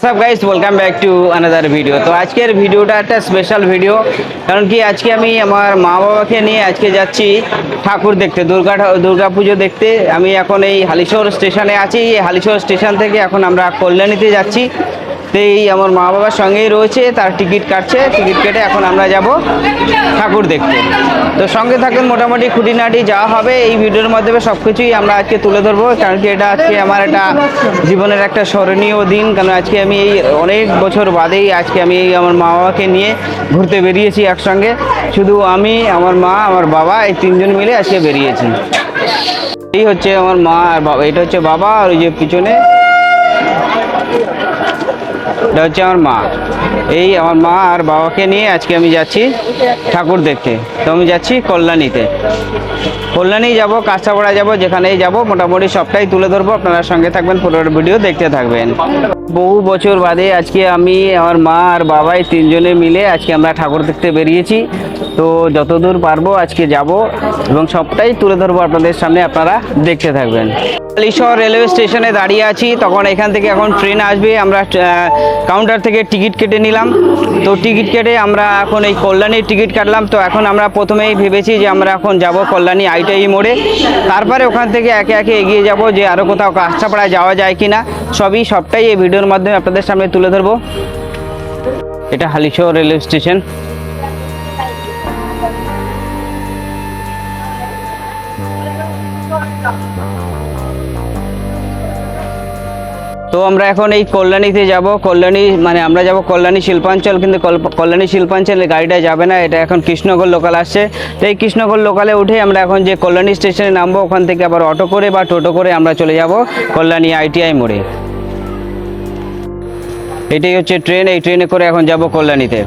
সব guys welcome back to another video তো আজকের ভিডিওটা একটা স্পেশাল ভিডিও কারণ কি আজকে আমি আমার মা বাবাকে নিয়ে আজকে যাচ্ছি ঠাকুর দেখতে, দুর্গা দুর্গা পুজো দেখতে। আমি এখন এই হালিশহর স্টেশনে আছি। এই হালিশহর স্টেশন থেকে এখন আমরা কল্যাণীতে যাচ্ছি। এই আমার মা বাবার সঙ্গেই রয়েছে, তার টিকিট কাটছে, টিকিট কেটে এখন আমরা যাব ঠাকুর দেখতে। তো সঙ্গে থাকুন, মোটামুটি খুঁটিনাটি যাওয়া হবে এই ভিডিওর মাধ্যমে সব কিছুই আমরা আজকে তুলে ধরবো, কারণ কি এটা আজকে আমার একটা জীবনের একটা স্মরণীয় দিন, কারণ আজকে আমি এই অনেক বছর বাদেই আজকে আমি এই আমার মা বাবাকে নিয়ে ঘুরতে বেরিয়েছি একসঙ্গে। শুধু আমি, আমার মা, আমার বাবা, এই তিনজন মিলে আজকে বেরিয়েছি। এই হচ্ছে আমার মা আর বাবা, এটা হচ্ছে বাবা, আর ওই যে পিছনে এটা হচ্ছে আমার মা। এই আমার মা আর বাবাকে নিয়ে আজকে আমি যাচ্ছি ঠাকুর দেখতে। তো আমি যাচ্ছি কল্যাণীতে। কল্যাণী যাব কাঁচাপাড়া যাব, যেখানেই যাব, মোটামুটি সবটাই তুলে ধরবো। আপনারা সঙ্গে থাকবেন পুরো ভিডিও দেখতে থাকবেন। বহু বছর বাদে আজকে আমি, আমার মা আর বাবাই তিনজনে মিলে আজকে আমরা ঠাকুর দেখতে বেরিয়েছি। তো যতদূর পারব আজকে যাব এবং সবটাই তুলে ধরবো আপনাদের সামনে, আপনারা দেখতে থাকবেন। কালীশহর রেলওয়ে স্টেশনে দাঁড়িয়ে আছি। তখন এখান থেকে এখন ট্রেন আসবে। আমরা কাউন্টার থেকে টিকিট কেটে নিলাম। তো টিকিট কেটে আমরা এখন এই কল্যাণীর টিকিট কাটলাম। তো এখন আমরা প্রথমেই ভেবেছি যে আমরা এখন যাব কল্যাণী আইটাই মোড়ে। তারপরে ওখান থেকে একে একে এগিয়ে যাব যে আরও কোথাও কাছাপাড়ায় যাওয়া যায় কি না সবই, সবটাই এই ভিডিওর মাধ্যমে আপনাদের সামনে তুলে ধরবো। এটা হালিশহর রেলওয়ে স্টেশন। তো আমরা এখন এই কল্যাণীতে যাব। কল্যাণী মানে আমরা যাব কল্যাণী শিল্পাঞ্চল, কিন্তু কল- কল্যাণী শিল্পাঞ্চলে গাড়িটা যাবে না, এটা এখন কৃষ্ণগর লোকাল আসছে। তো এই কৃষ্ণগর লোকালে উঠে আমরা এখন যে কল্যাণী স্টেশনে নামবো, ওখান থেকে আবার অটো করে বা টোটো করে আমরা চলে যাব কল্যাণী আইটিআই মোড়ে। এটাই হচ্ছে ট্রেন, এই ট্রেনে করে এখন যাব কল্যাণীতে।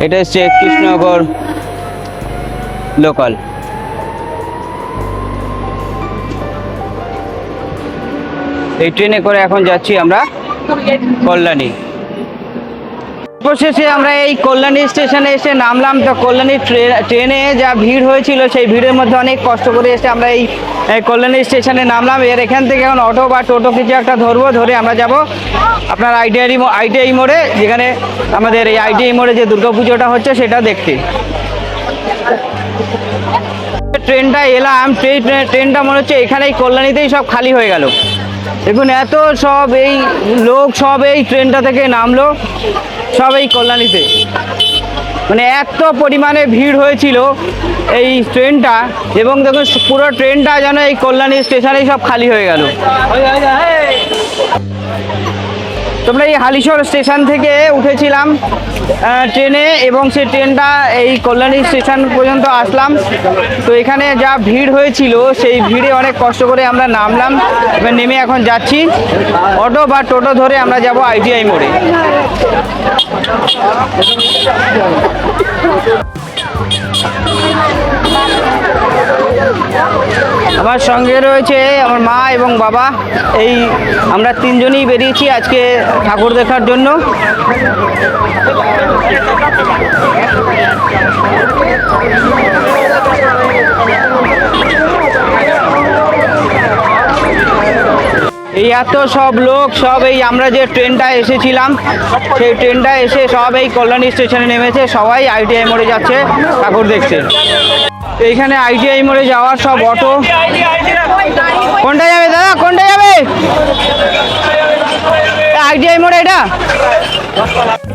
এটা হচ্ছে কৃষ্ণনগর লোকাল। এই ট্রেনে করে এখন যাচ্ছি আমরা কল্যাণী। অবশেষে আমরা এই কল্যাণী স্টেশনে এসে নামলাম। তো কল্যাণী ট্রেনে যা ভিড় হয়েছিল, সেই ভিড়ের মধ্যে অনেক কষ্ট করে এসে আমরা এই কল্যাণী স্টেশনে নামলাম। এর এখান থেকে এখন অটো বা টোটো কিছু একটা ধরবো, ধরে আমরা যাব আপনার আইটিআই আইটিআই মোড়ে, যেখানে আমাদের এই আইটিআই মোড়ে যে দুর্গাপুজোটা হচ্ছে, সেটা দেখতে। ট্রেনটা এলাম। ট্রেন ট্রেনটা মনে হচ্ছে এখানেই কল্যাণীতেই সব খালি হয়ে গেল। দেখুন, এত সব এই লোক সব এই ট্রেনটা থেকে নামলো, সব এই কল্যাণীতে। মানে এত পরিমাণে ভিড় হয়েছিল এই ট্রেনটা, এবং দেখুন, পুরো ট্রেনটা যেন এই কল্যাণী স্টেশনেই সব খালি হয়ে গেল। তোমরা এই হালিশহর স্টেশন থেকে উঠেছিলাম ট্রেনে এবং সেই ট্রেনটা এই কল্যাণী স্টেশন পর্যন্ত আসলাম। তো এখানে যা ভিড় হয়েছিল, সেই ভিড়ে অনেক কষ্ট করে আমরা নামলাম, এবার নেমে এখন যাচ্ছি। অটো বা টোটো ধরে আমরা যাব আইটিআই মোড়ে। আমার সঙ্গে রয়েছে আমার মা এবং বাবা। এই আমরা তিনজনই বেরিয়েছি আজকে ঠাকুর দেখার জন্য। এই এত সব লোক, সব এই আমরা যে ট্রেনটা এসেছিলাম, সেই ট্রেনটা এসে সব এই কল্যাণী স্টেশনে নেমেছে, সবাই আইটিআই মোড়ে যাচ্ছে, ঠাকুর দেখছে। এইখানে আইটিআই মোড়ে যাওয়ার সব অটো। কোনটা যাবে দাদা? কোনটা যাবে? আইটিআই মোড়ে এটা?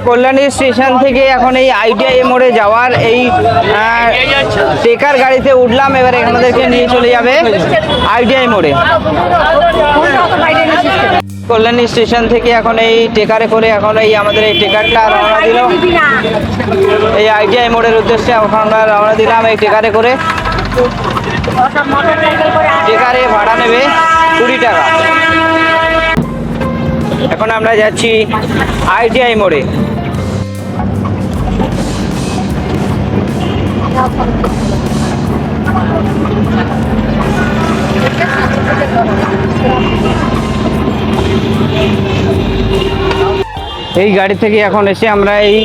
কল্যাণী স্টেশন থেকে এখন এই আইটিআই মোড়ে যাওয়ার এই টেকার গাড়িতে উঠলাম, এবার আমাদেরকে নিয়ে চলে যাবে আইটিআই মোড়ে। কল্যাণী স্টেশন থেকে এখন এই টেকারে করে এখন এই আমাদের এই টেকারটা রওনা দিল। এই আইটিআই মোড়ের উদ্দেশ্যে এখন আমরা রওনা দিলাম এই টেকারে করে। টেকারে ভাড়া নেবে কুড়ি টাকা। এখন আমরা যাচ্ছি আইটিআই মোড়ে। এই গাড়ি থেকে এখন এসে আমরা এই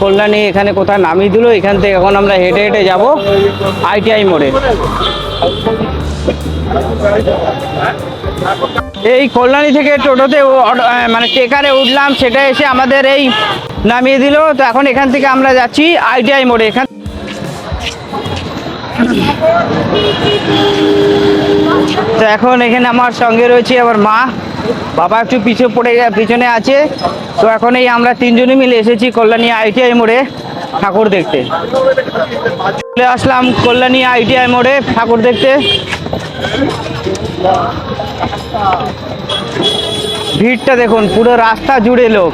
কল্যাণী এখানে কোথায় নামিয়ে দিল, এখান থেকে এখন আমরা হেঁটে হেঁটে যাব আইটিআই মোড়ে। এই কল্যাণী থেকে টোটোতে মানে টেকারে উঠলাম, সেটা এসে আমাদের এই নামিয়ে দিল। তো এখন এখান থেকে আমরা যাচ্ছি আইটিআই মোড়ে। এখান তো এখন এখানে আমার সঙ্গে রয়েছে আমার মা। বাবা একটু পিছু পড়ে পিছনে আছে। তো এখন এই আমরা তিনজনে মিলে এসেছি কল্যাণী আইটিআই মোড়ে ঠাকুর দেখতে। চলে আসলাম কল্যাণী আইটিআই মোড়ে ঠাকুর দেখতে। ভিড়টা দেখুন, পুরো রাস্তা জুড়ে লোক।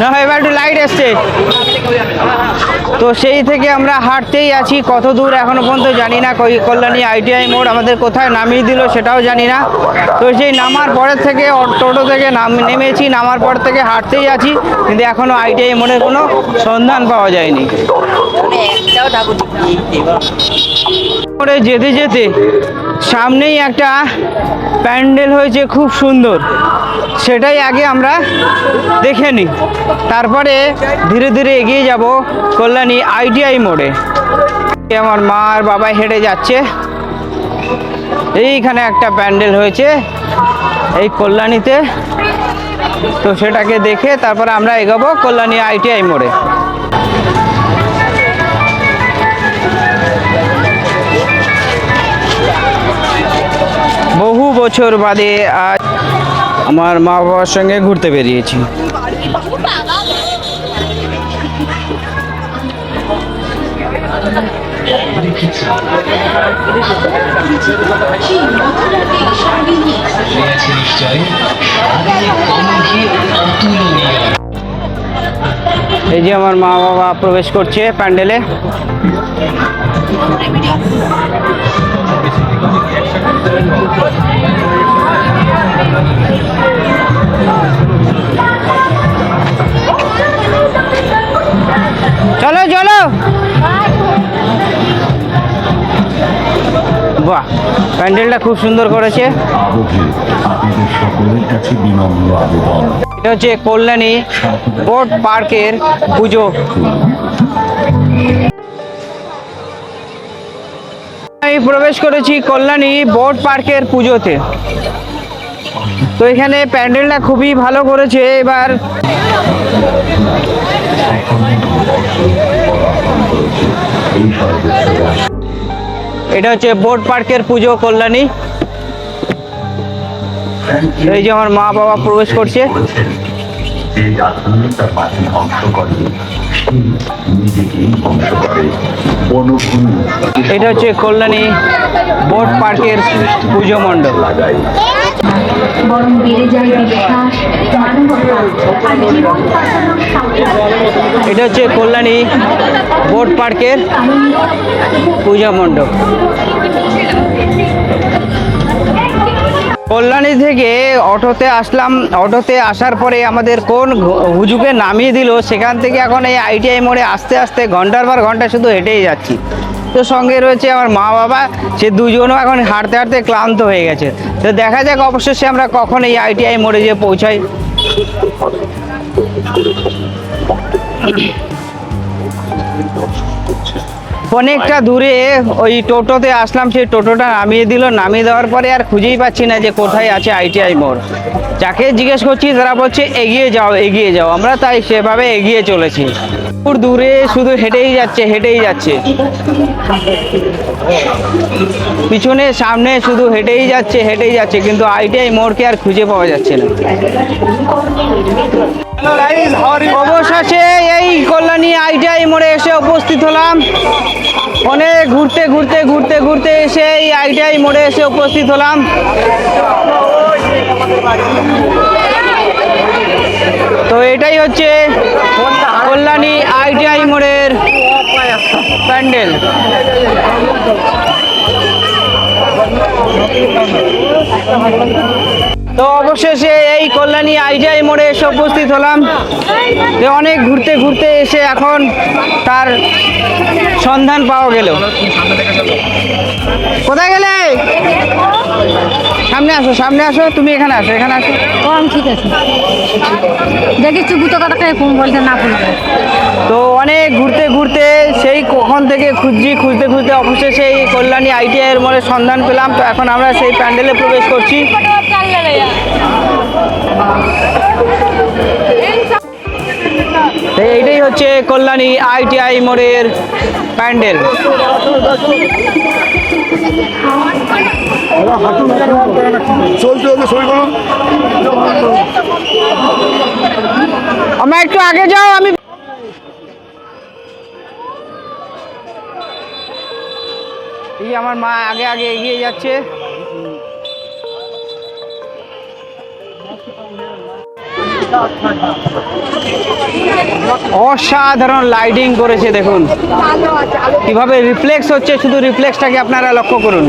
না এবার একটু লাইট এসছে। তো সেই থেকে আমরা হাঁটতেই আছি, কত দূর এখনও পর্যন্ত জানি না। কল্যাণী আইটিআই মোড় আমাদের কোথায় নামিয়ে দিল সেটাও জানি না। তো সেই নামার পরের থেকে টোটো থেকে নাম নেমেছি, নামার পর থেকে হাঁটতেই আছি, কিন্তু এখনও আইটিআই মোড়ের কোনো সন্ধান পাওয়া যায়নি। করে যেতে যেতে সামনেই একটা প্যান্ডেল হয়েছে, খুব সুন্দর। সেটাই আগে আমরা দেখে নিই। তারপরে ধীরে ধীরে এগিয়ে যাব কল্যাণী আইটিআই মোড়ে। আমার মা আর বাবা হেঁটে যাচ্ছে। এইখানে একটা প্যান্ডেল হয়েছে এই কল্যাণীতে। তো সেটাকে দেখে তারপরে আমরা এগোবো কল্যাণী আইটিআই মোড়ে। বহু বছর বাদে আজ আমার মা বাবার সঙ্গে ঘুরতে বেরিয়েছি। এই যে আমার মা বাবা প্রবেশ করছে প্যান্ডেলে। প্যান্ডেলটা খুব সুন্দর করেছে। এটা হচ্ছে কল্যাণী বোট পার্কের পুজো। আমি প্রবেশ করেছি কল্যাণী বোট পার্কের পুজোতে। তো এখানে প্যান্ডেলটা খুবই ভালো করেছে। এবার এই এটা হচ্ছে বোট পার্কের পুজো কল্যাণী। এই যে আমার মা বাবা প্রবেশ করছে। এটা হচ্ছে কল্যাণী বোট পার্কের পুজো মণ্ডপ। বরং বেড়ে যায় বিশ্বাস এটা হচ্ছে কল্যাণী বোট পার্কের পূজা মণ্ডপ। কল্যাণী থেকে অটোতে আসলাম। অটোতে আসার পরে আমাদের কোন হুজুকে নামিয়ে দিল, সেখান থেকে এখন এই আইটিআই মোড়ে আস্তে আস্তে ঘণ্টার পর ঘণ্টা শুধু হেঁটেই যাচ্ছি। তো সঙ্গে রয়েছে আমার মা বাবা, সে দুজনও এখন হাঁটতে হাঁটতে ক্লান্ত হয়ে গেছে। তো দেখা যাক অবশেষে আমরা কখন এই আইটিআই মোড়ে যেয়ে পৌঁছাই। অনেকটা দূরে ওই টোটোতে আসলাম সেই টোটোটা নামিয়ে দিল। নামিয়ে দেওয়ার পরে আর খুঁজেই পাচ্ছি না যে কোথায় আছে আইটিআই মোড়। যাকে জিজ্ঞেস করছি তারা বলছে এগিয়ে যাও এগিয়ে যাও। আমরা তাই সেভাবে এগিয়ে চলেছি। দূর দূরে শুধু হেঁটেই যাচ্ছে হেঁটেই যাচ্ছে। পিছনে সামনে শুধু হেঁটেই যাচ্ছে হেঁটেই যাচ্ছে কিন্তু আইটিআই মোড়কে আর খুঁজে পাওয়া যাচ্ছে না। অবশেষে এই কল্যাণী উপস্থিত হলাম। অনেক ঘুরতে ঘুরতে ঘুরতে ঘুরতে এসে এই আইটিআই মোড়ে এসে উপস্থিত হলাম। তো এটাই হচ্ছে কল্যাণী আইটিআই মোড়ের প্যান্ডেল। তো অবশেষে এই কল্যাণী আইজাই মোড়ে এসে উপস্থিত হলাম। যে অনেক ঘুরতে ঘুরতে এসে এখন তার সন্ধান পাওয়া গেল। কোথায় গেলে? সামনে আসো সামনে আসো তুমি এখানে আসো এখানে আসো। আমি ঠিক আছে। দেখি চুকুতো কথাটা ফোন বলতে না বলতে তো অনেক ঘুরতে ঘুরতে সেই কখন থেকে খুঁজছি খুঁজতে খুঁজতে অবশেষে সেই কল্যাণী আইটিআই এর মনে সন্ধান পেলাম। তো এখন আমরা সেই প্যান্ডেলে প্রবেশ করছি। এইটাই হচ্ছে কল্যাণী আইটিআই মোড়ের প্যান্ডেল। আমরা একটু আগে যাও, আমি আমার মা আগে আগে এগিয়ে যাচ্ছে। অসাধারণ লাইটিং করেছে, দেখুন। কীভাবে রিফ্লেক্স হচ্ছে, শুধু রিফ্লেক্সটাকে আপনারা লক্ষ্য করুন।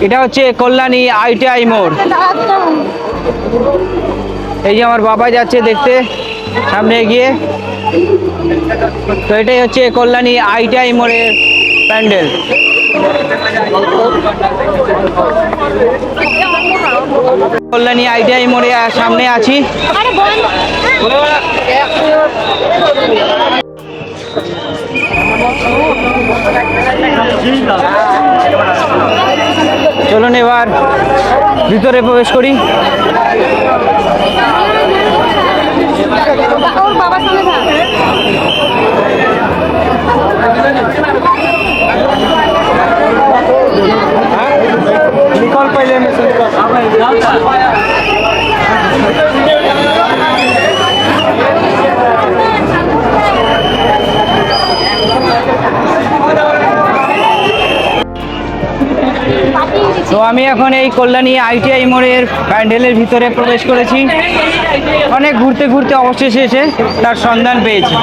এটা হচ্ছে কল্যাণী আইটিআই মোড়। এই যে আমার বাবা যাচ্ছে দেখতে, সামনে এগিয়ে। তো এটাই হচ্ছে কল্যাণী আইটিআই মোড়ের প্যান্ডেল। কল্যাণী আইটিআই মোড়ে সামনে আছি। চলুন এবার ভিতরে প্রবেশ করি। ওর তো আমি এখন এই কল্যাণী আইটিআই মোড়ের প্যান্ডেলের ভিতরে প্রবেশ করেছি। অনেক ঘুরতে ঘুরতে অবশেষে এসে তার সন্ধান পেয়েছি।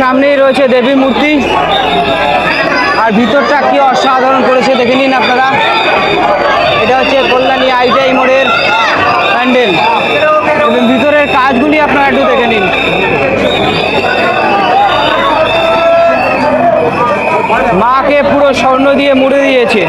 সামনেই রয়েছে দেবী মূর্তি। আর ভিতরটা কি অসাধারণ করেছে দেখে নিন আপনারা। এটা হচ্ছে কল্যাণী আইটিআই মোড়ের প্যান্ডেল। এবং ভিতরের কাজগুলি আপনারা একটু দেখে নিন। মাকে পুরো স্বর্ণ দিয়ে মুড়ে দিয়েছে।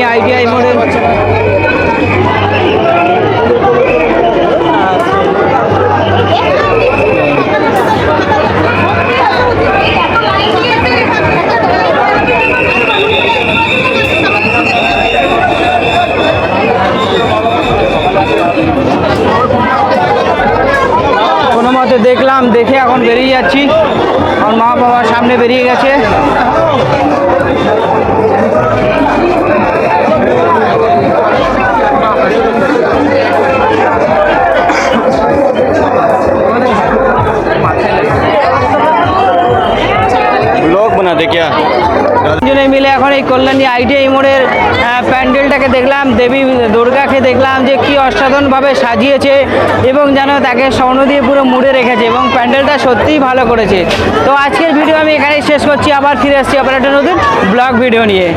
হচ্ছে কল্যাণী মিলে এখন এই কল্যাণী আইটিআই মোড়ের প্যান্ডেলটাকে দেখলাম, দেবী দুর্গাকে দেখলাম যে কি অসাধারণভাবে সাজিয়েছে এবং যেন তাকে স্বর্ণ দিয়ে পুরো মুড়ে রেখেছে এবং প্যান্ডেলটা সত্যিই ভালো করেছে। তো আজকের ভিডিও আমি এখানেই শেষ করছি, আবার ফিরে আসছি আবার একটা নতুন ব্লগ ভিডিও নিয়ে।